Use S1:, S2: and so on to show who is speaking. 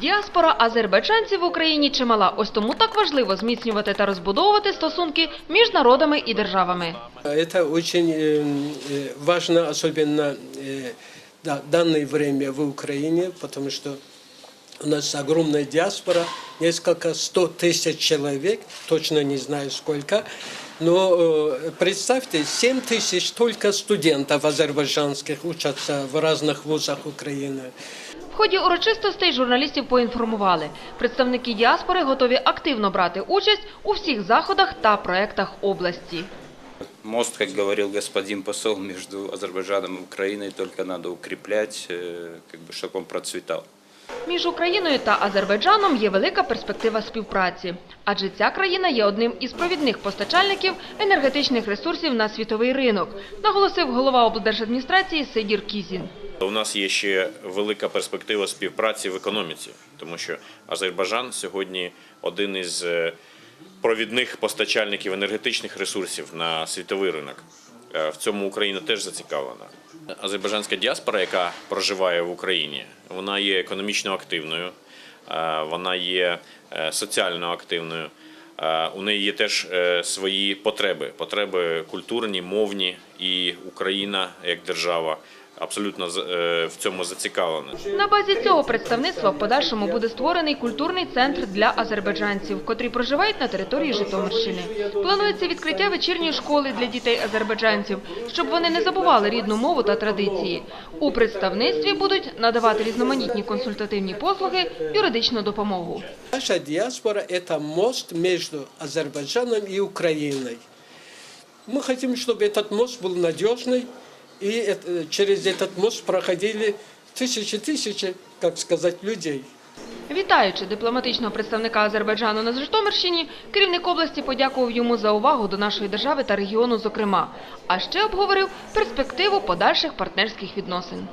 S1: Діаспора азербайджанців в Україні чимала. Ось тому так важливо зміцнювати та розбудовувати стосунки між народами і державами.
S2: Это очень э, э, важно, особенно э, да, в данное время в Украине, потому что у нас огромная диаспора, несколько сто тысяч человек, точно не знаю сколько, но э, представьте, 7 тысяч только студентов азербайджанских учатся в разных вузах Украины.
S1: В ході урочистостей журналістів поінформували, представники діаспори готові активно брати участь у всіх заходах та проектах області.
S3: Мост, как говорил господин посол, между Азербайджаном и Украиной только надо укреплять, э, как бы, чтобы он процветал.
S1: Між Україною та Азербайджаном є велика перспектива співпраці, адже ця країна є одним із провідних постачальників енергетичних ресурсів на світовий ринок, наголосив голова облдержадміністрації Сидір Кізін.
S4: У нас є ще велика перспектива співпраці в економіці, тому що Азербайджан сьогодні один із е, провідних постачальників енергетичних ресурсів на світовий ринок. Е, В цьому Україна теж зацікавлена. Азербайджанська діаспора, яка проживає в Україні, вона є економічно активною, е, вона є соціально активною. У неї є теж свої потреби, потреби культурні, мовні, і Україна як держава абсолютно з- е, в цьому зацікавлена.
S1: На базі цього представництва в подальшому буде створений культурний центр для азербайджанців, котрі проживають на території Житомирщини. Планується відкриття вечірньої школи для дітей азербайджанців, щоб вони не забували рідну мову та традиції. У представництві будуть надавати різноманітні консультативні послуги, юридичну допомогу.
S2: Наша диаспора – это мост между Азербайджаном и Украиной. Мы хотим, чтобы этот мост был надежный, и это- через этот мост проходили тысячи-тысячи, как сказать, людей.
S1: Вітаючи дипломатичного представника Азербайджану на Житомирщині, керівник області подякував йому за увагу до нашої держави та регіону, зокрема, а ще обговорив перспективу подальших партнерських відносин.